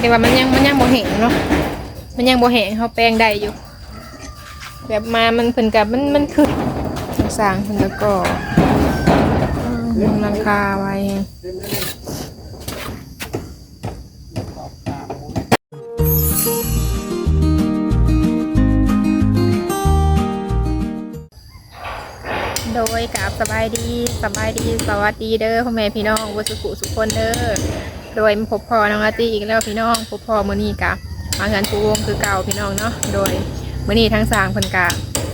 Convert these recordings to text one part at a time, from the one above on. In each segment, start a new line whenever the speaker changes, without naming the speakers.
แต่ว่ามันยังมันยังบ่แห้งเนาะมันยังบ่แห้งเขาแปลงได้อยู่ แบบมามันเพิ่นกับมันมันขึ้นสร้างเพิ่นแล้วก็มุงหลังคาไว้โดยกับสบายดีสบายดีสวัสดีเด้อพ่อแม่พี่น้องวัสุขุสุขคนเด้อ โดยมาพบพ่อน้องอาตี้อีกแล้วพี่น้องพบพ่อมื้อนี้กะมาเงินปูวงคือเก่าพี่น้องเนาะโดยมื้อนี้ทั้งสร้างเพิ่นกะ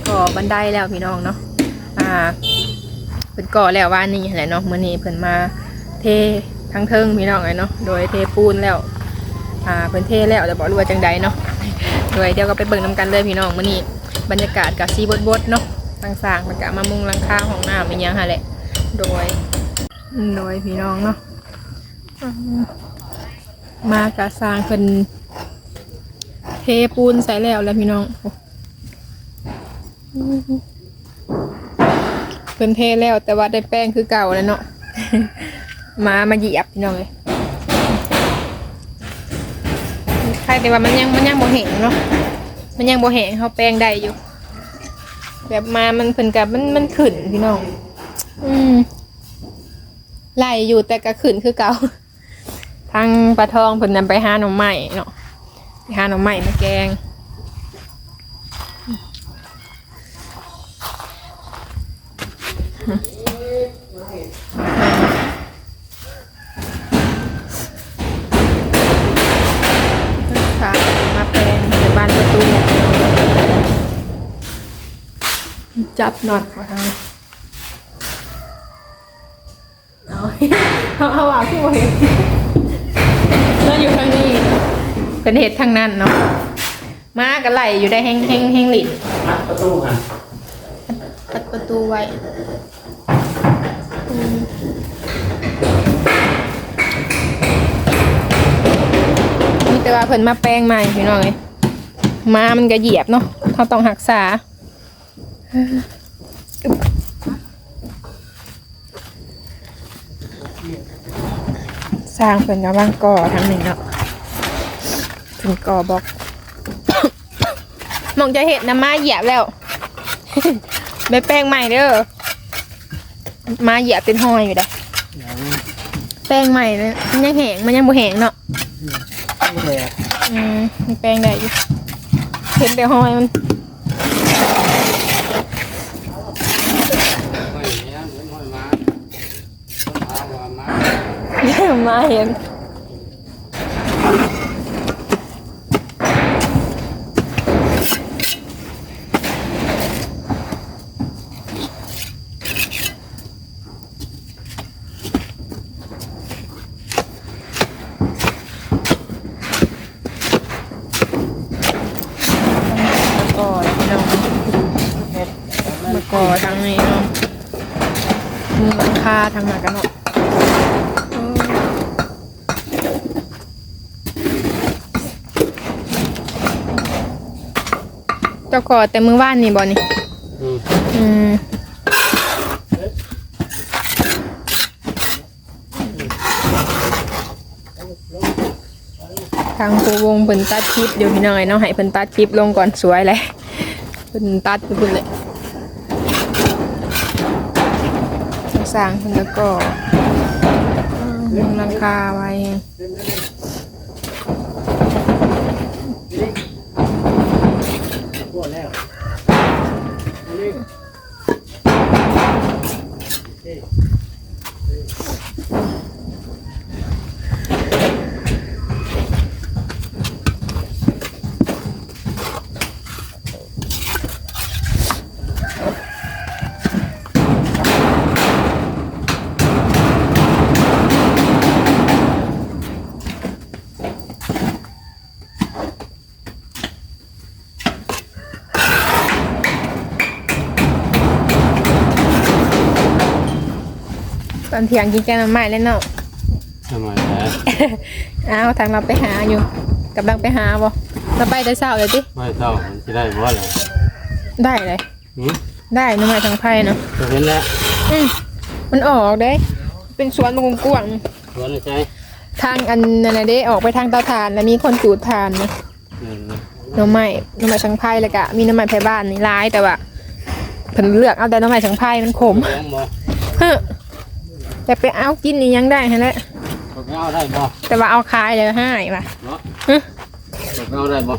ก่อบันไดแล้วพี่น้องเนาะอ่าเพิ่นก่อแล้วว่านี่แหละเนาะมื้อนี้เพิ่นมาเททั้งเทิงพี่น้องเลยเนาะโดยเทปูนแล้วอ่าเพิ่นเทแล้วแต่บ่รู้ว่าจังใดเนาะโดยเดี๋ยวก็ไปเบิ่งนํกันเลยพี่น้องมื้อนี้บรรยากาศกะซีบดๆเนาะต่างๆมันก็มามุงหลังคาของน้ำเป็นยังค่ะแหละโดยโดยพี่น้องเนาะ มากะสร้างเป็นเทปูนใส่แล้วแล้วพี่น้องเพิ่นเทแล้วแต่ว่าได้แป้งคือเก่าแล้วเนาะมามาเหยียบพี่น้องเลยใครแต่ว่ามันยังมันยังบ่แหงเนาะมันยังบ่แหงเขาแป้งได้อยู่ แบบมามันเพิ่นกับมันมันขึ้นพี่น้อง อืมไล่อยู่แต่ก็ขึ้นคือเก่า ทางปลาทองเพิ่นนำไปหาหน่อไม้เนาะไปหาหน่อไม้มาแกงค่ะมาแปลงในบ้านประตูจับน็อตมาทางเอาเอาเอาอะพี่โมเห็น เราอยู่ทางนี้เป็นเหตุทางนั้นเนาะมากันไหลอยู่ได้แห้งแห้งแห้งหลิน
มัดประตูค่ะ
ตัดประตูไว้อืมมีแต่ว่าเพิ่นมาแปลงใหม่พี่น้องเอ้ยมามันก็เหยียบเนาะเขาต้องหักษา สร้างเป็นกำลังก่อทางหนึ่งเนาะถึงก่อบอกมองจะเห็นนะมาเหยียบแล้วไม่แป้งใหม่เด้อมาเหยียบเป็นหอยอยู่เด้อแป้งใหม่เลยมันยังแห้งมันยังบ่แห้งเนาะ
เลย
อืมมีแป้งได้อยู่เห็นแต่หอยมัน
ไม่เนี้ยไม่ไม่มาต้องพาว่ามา
มาเห็นก่อทางนี้เนาะมีหลังคาทางหนักกันเนาะเออเจ้าก่อแต่มือว่านนี่บอนี่
อืม
ทางผู้วงเพิ่นตัดคลิปเดี๋ยวพี่น้อยเนาะให้เพิ่นตัดคลิปลงก่อนสวยเลยเพิ่นตัดไปพุ่นเลยสร้างเพิ่นแล้วก็มุงหลังคาไว้
พวกแล้วนี่
ตอนเที่ยงกินแกงน้ำไม้แล้วเนาะ
ทำไมแล้
อ้าวทางเราไปหาอยู่กำลังไปหาบ่เราไปแต่เช้าเลยติ
ไม่เท่ามันจะได้บ่เลย
ได้เลย
หืม
ได้หน้ำไม้ทางไผ่เนาะ
จะเห็นแล้ว
อืมมันออกได้ เป็นสวนบงกวาง
สวนใช่
ๆทางอันนั่นนะเด้ออกไปทางเตาถ่านแล้วมีคนจูดถ่านนะ
อืม
หน้ำไม้หน้ำไม้ชังไพ่แล้วก็มีหน้ำไม้ไผ่บ้านนี่ร้ายแต่ว่าเพิ่นเลือกเอาแต่หน้ำไม้ชังไพ่มันขม
ลองบ่
เฮ้อ แต่ไปเอากินนี่ยังได้ฮะแหละ
เปิดเอาได้บ่
แต่ว่าเอาขายเลยให้ว่ะ
เนาะ
ฮะ
เปิดเอาได้บ่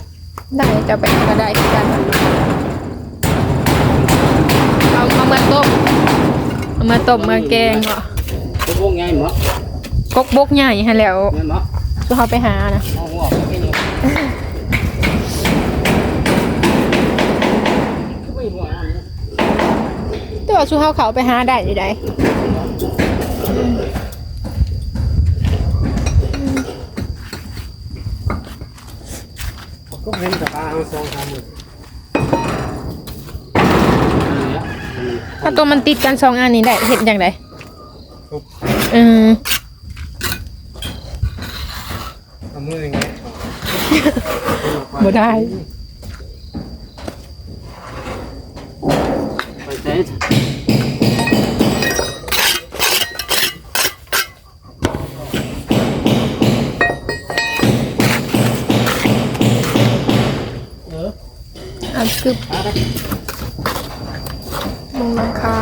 ได้จะไปเอาก็ได้คือกันเอาเอามาต้มเอามาต้มมาแกงเหรอ
ตัวพวกไงหมอก
กบกใหญ่ฮะแล้ว
แม่นบ่
ช่วยเขาไปหานะ
เอาหัวไปกินไม่หัวอันนี้
แต่ว่าช่วยเขาเขาไปหาได้อยู่ได้
ก็เห็นกับตาเอาสองสามมือ
ถ้าตัวมันติดกันสองอันนี้ได้เห็นอย่างไรอืม
เอามือยังไง
บ่ได้ อันคือมุงหลังคา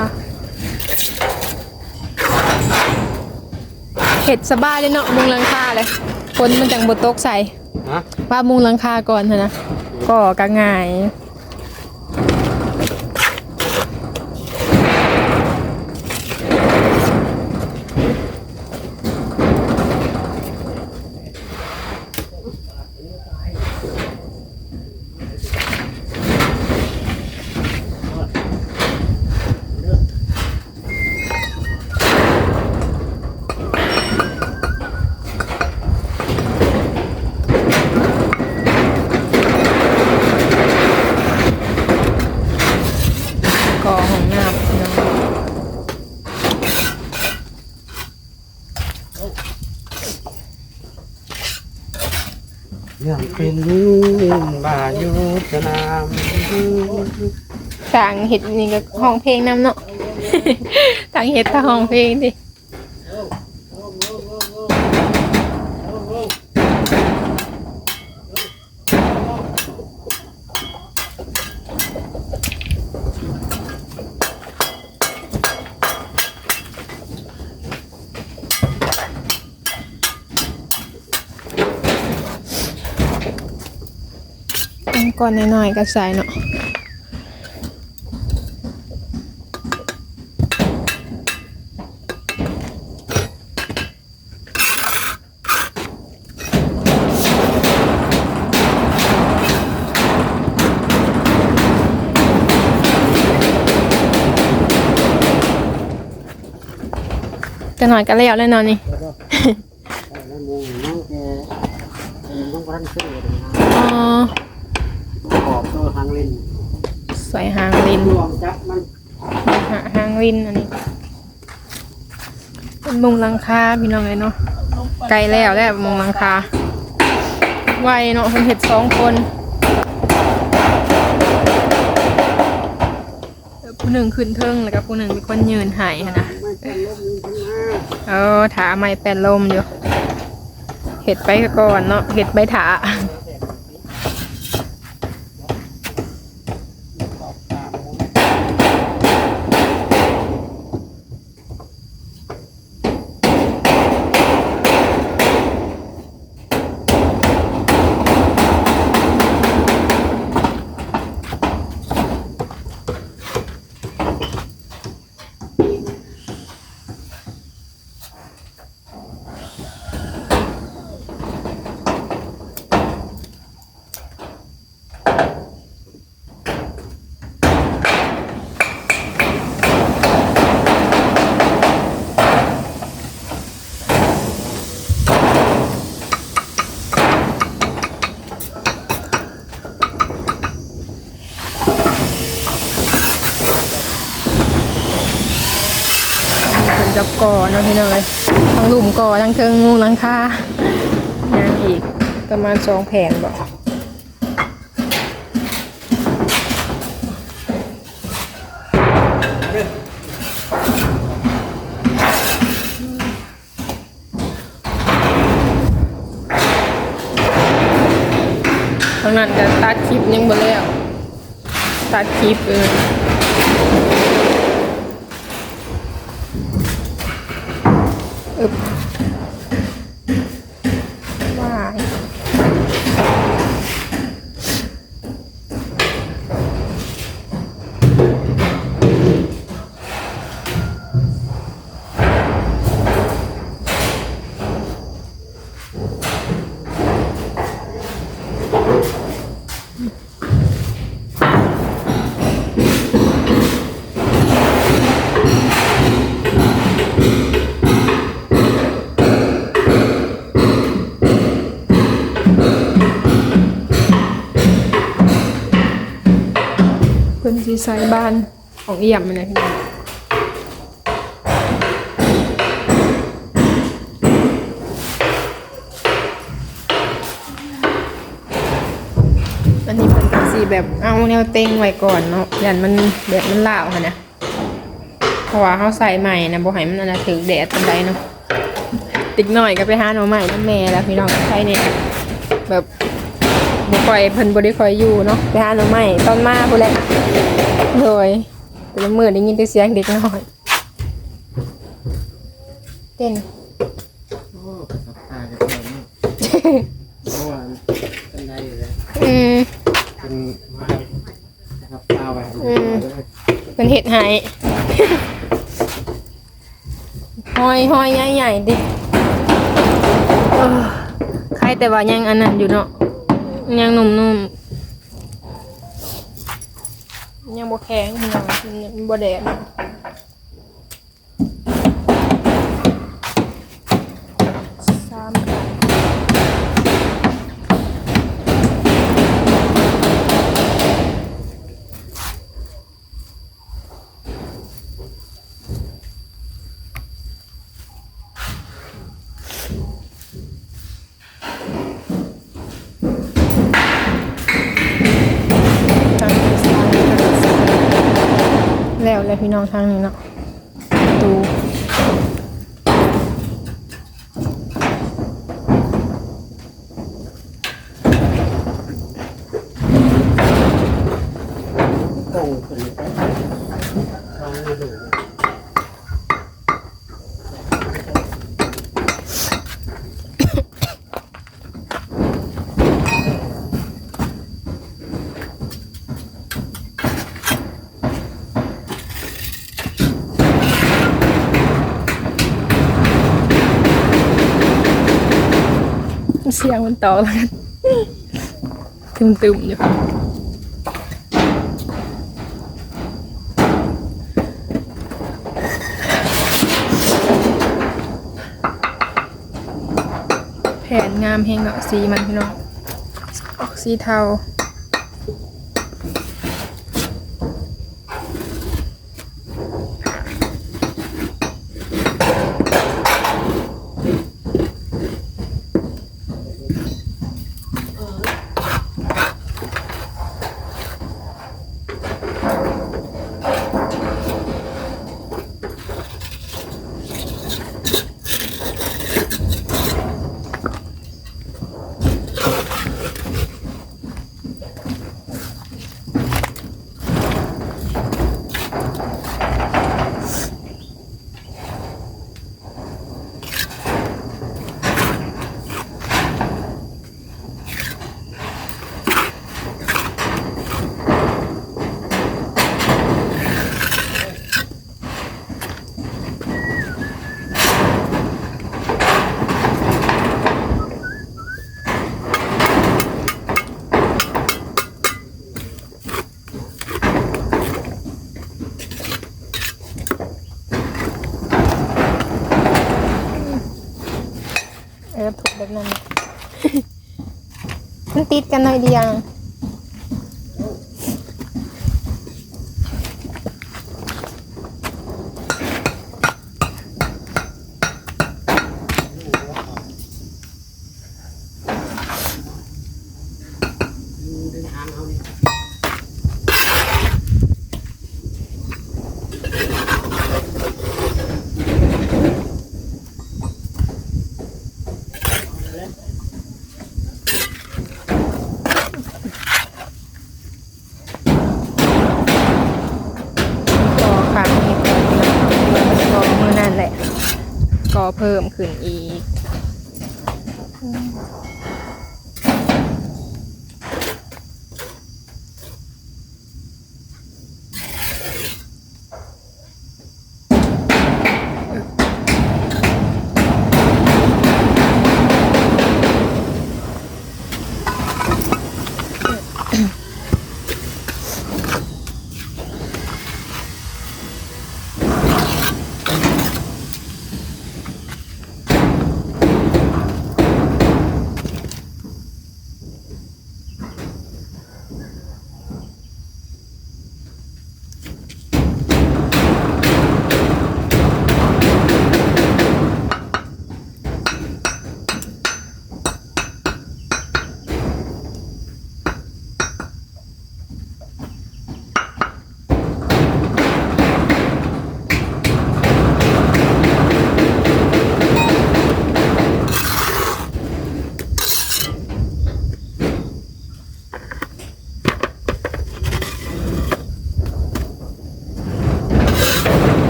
เห็ดสบายเลยเนาะมุงหลังคาเลยฝนมันจังบตตกใส่
ฮะ
ว่ามุงหลังคาก่อนเถอะนะก็กะง่าย ก่อของน้ำพี่น้อง
ยัง เป็นบายุสนาม
ต่งเห็ดนี่ก็ห้องเพลงน้ำเนาะต่างเห็ดถ้าห้องเพลงดิ ก่อนน้อยๆก็ใส่เนาะจะนอนก็นแล้วเลยนอนนี่
อ๋อ อบตัวทางลิน
ใส่หางลิน
รวมจับมัน
หาหางลินอันนี้ เป็นมงลังคาพี่น้องเลยเนาะไกลแล้วแล้วมงลังคาไวเนาะคนเห็ดสองคนผู้หนึ่งขึ้นเทิงแล้วก็ผู้หนึ่งเป็นคนยืนหายนะเออถาไม่แปลนลมอยู่เห็ดไปก่อนเนาะเห็ดใบถา ก่อเนาะพี่น้อเลยทั้งหลุมก่อทั้งเครื่องงูหลังคายางอีกประมาณสองแผ่นบอกทางนั้นก็ตัดคลิปยังบ่แล้ว ตัดคลิปเลย เพิ่นสิใส่บ้านของเอี่ยมนี่แหละพี่น้องอันนี้เพิ่นสิแบบเอาแนวเต็งไว้ก่อนเนาะยันมันแบบมันลาวหั่นนะเพราะว่าเฮาใส่ใหม่นะบ่ให้มันน่ะถึกแดดปานใดเนาะติ๊กหน่อยก็ไปหาหน่อใหม่นำแม่แล้วพี่น้องใครเนี่ยแบบ ค่อยเพิ่นบ่ได้ค่อยอยู่เนาะไปหาหน่อใหม่ตอนมาพุ่นแหละเลยแต่ละมื้อได้ยินแต่เสียงเด็กน้อยเต้น
โอ้สับตาจะเจอนี่เพราะว่าเป็นได้อยู่แล้ว
อืม
เป็นมาสับตาไว้
อืมเป็นเห็ดหายหอยหอยใหญ่ๆดิเออใครแต่ว่ายังอันนั้นอยู่เนาะ ยังนุ่มๆยังบ่แข็งพี่น้องมันบ่แดด พี่น้องทางนี้เนาะประตู
โป่งขึ้นไปทางมาดู
สียงมันต่อแล้วกันตึมๆอยู่แผ่นงามเฮงเนาะสีมันพี่น้องออกสีเทา มันติดกันหน่อยเดียว อเพิ่มขึ้นอีก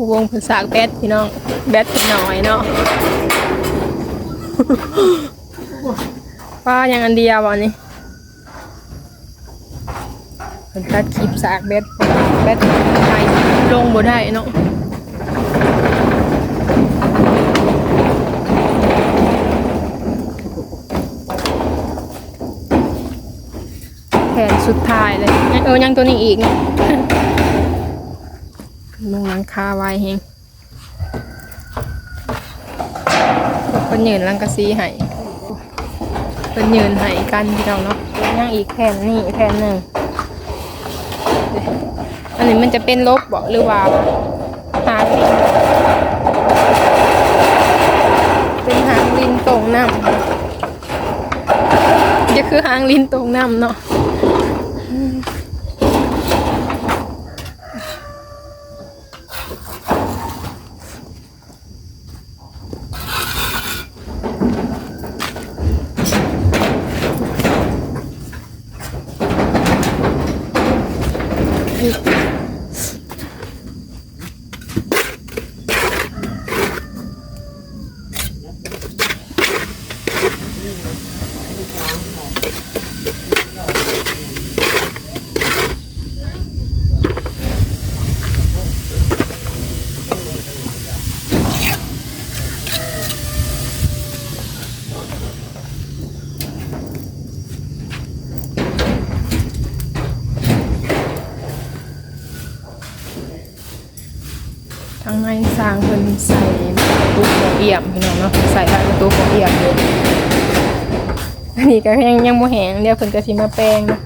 ผู้วงเพิ่นสากแบตพี่น้อง แบตเพิ่นน้อยเนาะว่ายังอันเดียวบ่นี่เพิ่นตัดคลิปสากแบตแบตไทยลงบ่ได้เนาะแผนสุดท้ายเลยเออยังตัวนี้อีก เนาะลงหลังคาไว้เฮงเป็นยืนลังกะซีให้เป็นยืนให้กันพี่น้องเนาะยังอีกแผ่นนี่แผ่นหนึ่งอันนี้มันจะเป็นลบบอกหรือว่าหางลิงเป็นหางลินตรงน้ำจะคือหางลินตรงน้ำเนาะางในสร้างเพิ่นใส่ตู้ของเอี่ยมพี่น้องเนาะใส่ประตูของเอี่ยมอยู่อันนี้ก็ยังยังบ่แหงเดี๋ยวเพิ่นก็สิมาแปลงเนาะ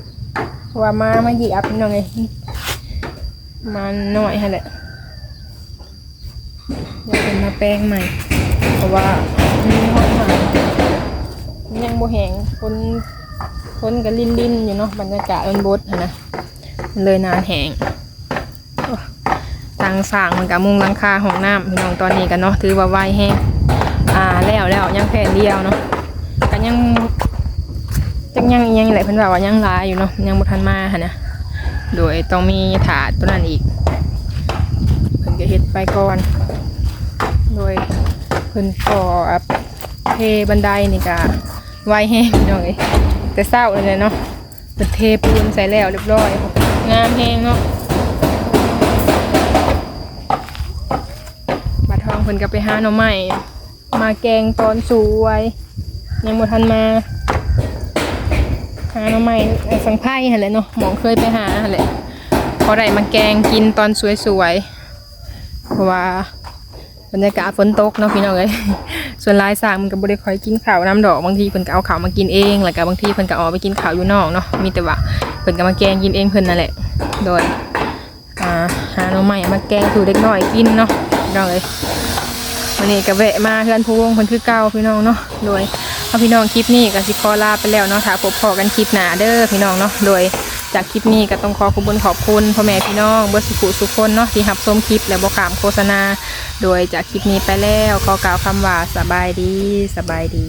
เพราะว่ามามาหยียบพี่น้องเอ้ยมาหน่อยหั่นแหละเดี๋ยวเพิ่นมาแปลงใหม่ เพราะว่ามีห้องน้ำยังบ่แหงคนคนก็ลิ้นๆอยู่เนาะบรรยากาศมันบดนนะเลยนานแห้ง ทางสร้างมันกับมุงหลังคาห้องน้ำพี่น้องตอนนี้กันเนาะถือว่าไวแห้งอ่าแล้วแล้วยังแผ่นเดียวเนาะกันยังจังยังยังแหละเพิ่นว่าว่ายังลายอยู่เนาะยังบ่ทันมาหั่นนะโดยต้องมีถาดตัวนั้นอีกเพิ่นก็เฮ็ดไปก่อน โดยเพิ่นก่อเทบันไดนี่ก็ไวแห้งพี่น้องเอ้ยแต่เศร้าเลยเนาะเพิ่นเทปูนใส่แล้วเรียบร้อยงามแห้งเนาะ พิ่นก็ไปหาหน่อไม้มาแกงตอนสวยยังบ่ทันมาหาหน่อไม้สังไพ่หั่นแหละเนาะหมองเคยไปหาหั่นแหละพอได้มาแกงกินตอนสวยๆเพราะว่าบรรยากาศฝนตกเนาะพี่น้องเอ้ยส่วนลายสางมันก็บ่ได้ค่อยกินข้าวน้ำดอกบางทีเพิ่นก็เอาข้าวมากินเองแล้วก็บางทีเพิ่นก็ออกไปกินข้าวอยู่นอกเนาะมีแต่ว่าเพิ่นก็มาแกงกินเองเพิ่นนั่นแหละ โดยหาหน่อไม้มาแกงสู่เด็กน้อยกินเนาะพี่น้องเอ้ย วันนี้ก็แวะมาเพื่อนผู้วงเพิ่นคือเก่าพี่น้องเนาะโดยเอาพี่น้องคลิปนี้ก็สิขอลาไปแล้วเนาะถ้าพบพอกันคลิปหนาเด้อพี่น้องเนาะโดยจากคลิปนี้ก็ต้องขอขอบคุณขอบคุณพ่อแม่พี่น้องเบิร์สุขุสุขคนเนาะที่หับชมคลิปและบอกขามโฆษณา โดยจากคลิปนี้ไปแล้วขอกล่าวคำว่าสบายดีสบายดี